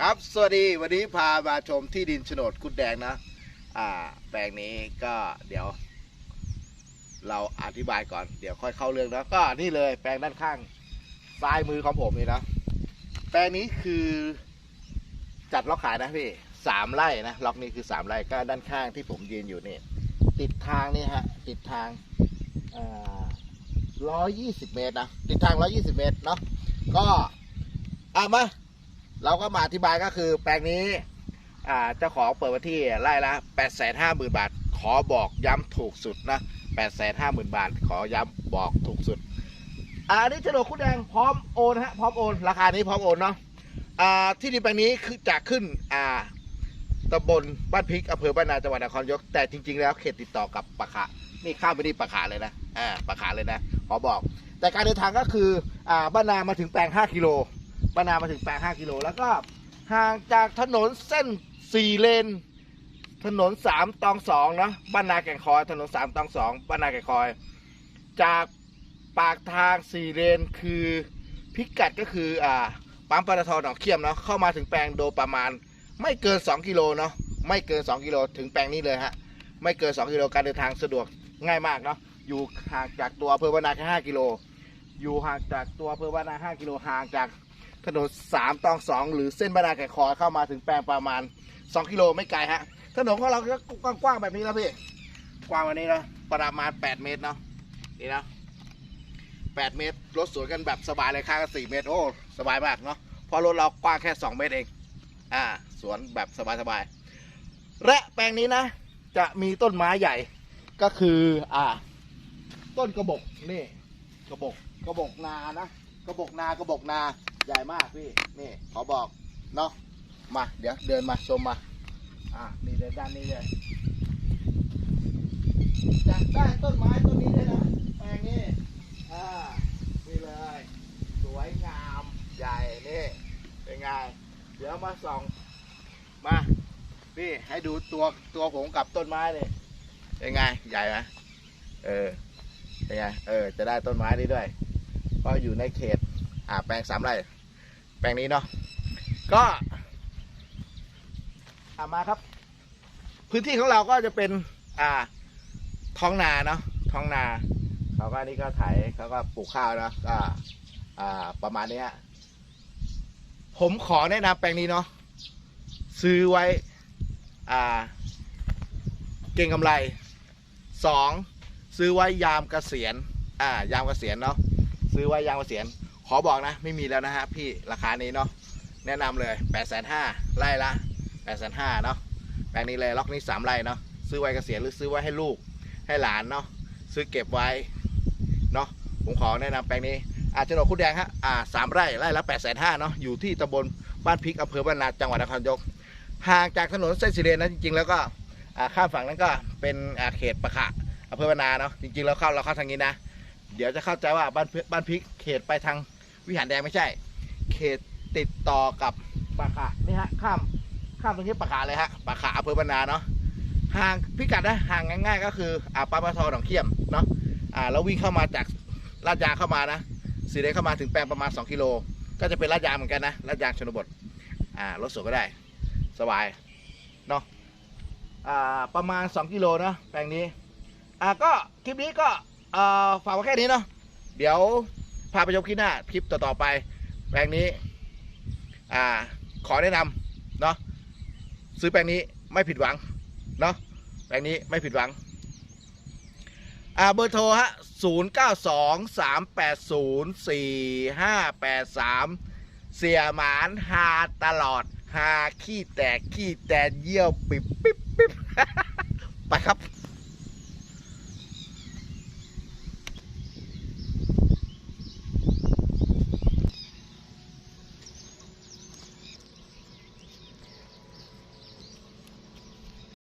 ครับ สวัสดีวันนี้พามาชมที่ดินโฉนดกุดแดงนะอ่าแปลงนี้ก็เดี๋ยว เราอธิบายก่อนเดี๋ยวค่อยเข้าเรื่องนะก็นี่เลยแปลงด้านข้างซ้ายมือของผมนี่นะแปลงนี้คือจัดล็อกขายนะพี่สามไร่นะล็อกนี้คือสามไร่ก็ด้านข้างที่ผมยืนอยู่นี่ติดทางนี่ฮะติดทางร้อยยี่สิบเมตรนะติดทางร้อยี่สิบเมตรเนาะก็อะมา เราก็มาอธิบายก็คือแปลงนี้เจ้าของเปิดไว้ที่ไร่ละแปดแสนห้าหมื่นบาท ขอบอกย้ำถูกสุดนะแปดแสนห้าหมื่นบาท ขอย้ำบอกถูกสุดอ่านี่โฉนดคุณแดงพร้อมโอนฮะพร้อมโอนราคานี้พร้อมโอนเนาะที่ดินแปลงนี้คือจะขึ้นอ่าตำบลบ้านพริกอำเภอบ้านนาจังหวัดนครยกแต่จริง ๆ แล้วเขตติดต่อกับปะขะนี่ข้ามไปที่ปะขะเลยนะอ่าปะขะเลยนะขอบอก แต่การเดินทางก็คืออ่าบ้านนามาถึงแปลง 5 กิโล บานามาถึงแปลง5กิโลแล้วก็ห่างจากถนนเส้น4เลน ถนน3ตอง2นะบ้านนาแก่งคอย ถนน3ตอง2บ้านนาแก่งคอย จากปากทาง4เลนคือพิกัดก็คืออ่าปั๊มปตทหนองเขี้ยมเนาะเข้ามาถึงแปลงโดยประมาณ ไม่เกิน 2 กิโลเนาะไม่เกิน 2 กิโลถึงแปลงนี้เลยฮะไม่เกิน 2 กิโลการเดินทางสะดวกง่ายมากเนาะอยู่ห่างจากตัวอำเภอบานาแค่5กิโลอยู่ห่างจากตัวอำเภอบานา5กิโลห่างจาก ถนน3ตอง2หรือเส้นบ้านนาแก่คอยเข้ามาถึงแปลงประมาณ2กิโลไม่ไกลฮะ ถนนของเราก็กว้างๆแบบนี้นะพี่ กว้างแบบนี้นะประมาณ8เมตรเนาะ นี่นะ8เมตร รถสวนกันแบบสบายเลยค่างกัน4เมตร โอ้ สบายมากเนาะ เพราะรถเรากว้างแค่2เมตรเอง อ่า สวนแบบสบายๆ และแปลงนี้นะ จะมีต้นไม้ใหญ่ ก็คือ อ่า ต้นกระบอกนี่ กระบอกกระบอกนา นะ กระบอกนากระบอกนา ใหญ่มากพี่ นี่ขอบอกเนาะ มา เดี๋ยวเดินมาชมมา อ่านี่เดินด้านนี้เลยจากได้ต้นไม้ต้นนี้เลยนะแปลงนี้ อ่า นี่เลย สวยงามใหญ่ นี่ เป็นไง เดี๋ยวมาส่อง มา พี่ให้ดูตัวตัวผมกับต้นไม้เลย เป็นไง ใหญ่ไหมเออ เป็นไง เออ จะได้ต้นไม้นี้ด้วย ก็อยู่ในเขต อ่าแปลงสามไร่แปลงนี้เนาะก็อามาครับ พื้นที่ของเราก็จะเป็น อ่า ท้องนาเนาะท้องนาเขาก็นนี่ก็ไถเขาก็ปลูกข้าวเนาะก็อ่าประมาณเนี้ยผมขอแนะนำแปลงนี้เนาะซื้อไว้ อ่า เก่งกำไรสองซื้อไว้ยามเกษียณอ่ายามเกษียณเนาะซื้อไว้ยามเกษียณ ขอบอกนะไม่มีแล้วนะฮะพี่ราคานี้เนาะแนะนำเลย8ปดแสนห้าไร่ละ8ปดแสนห้าเนาะแปลงนี้เลยล็อกนี้สามไร่เนาะซื้อไว้เกษียณหรือซื้อไว้ให้ลูกให้หลานเนาะซื้อเก็บไว้เนาะผมขอแนะนำแปลงนี้อาจจะโดดคุณแดงฮะอ่าสามไร่ไร่ละ8ปดแสนห้าเนาะอยู่ที่ตำบลบ้านพริกอำเภอบ้านนาจังหวัดนครนายกห่างจากถนนเส้นสีเลนนะจริงๆ แล้วก็อ่าข้ามฝั่งนั้นก็เป็นอาเขตประขะอำเภอบ้านนาเนาะจริงๆแล้วเข้าเราเข้าทางนี้นะ เดี๋ยวจะเข้าใจว่าบ้านบ้านพริกเขตไปทาง วิหารแดงไม่ใช่ เขตติดต่อกับปะขะนี่ฮะข้ามข้ามตรงนี้ปะขะเลยฮะปะขะอำเภอบ้านาเนาะห่างพิกัดนะห่างง่าย ๆ ก็คืออ่าปาปทหนองเขี้ยมเนาะอ่าแล้ววิ่งเข้ามาจากลาดยางเข้ามานะสีแดงเข้ามาถึงแปลงประมาณ 2 กิโล ก็จะเป็นลาดยางเหมือนกันนะลาดยางชนบทอ่ารถสวนก็ได้สบายเนาะอ่าประมาณ 2 กิโลนะแปลงนี้อ่าก็คลิปนี้ก็อ่อฝากไว้แค่นี้เนาะเดี๋ยว พาไปชมคลิปหน้าคลิปต่อๆไปแปลงนี้ อ่า ขอแนะนำเนาะซื้อแปลงนี้ไม่ผิดหวังเนาะแปลงนี้ไม่ผิดหวังอ่าเบอร์โทรฮะ0 9 2 3 8 0 4 5 8 3 เสียหมานหาตลอดหาขี้แตกขี้แตนเยี่ยว ปิบปิ๊บปิ๊บไปครับ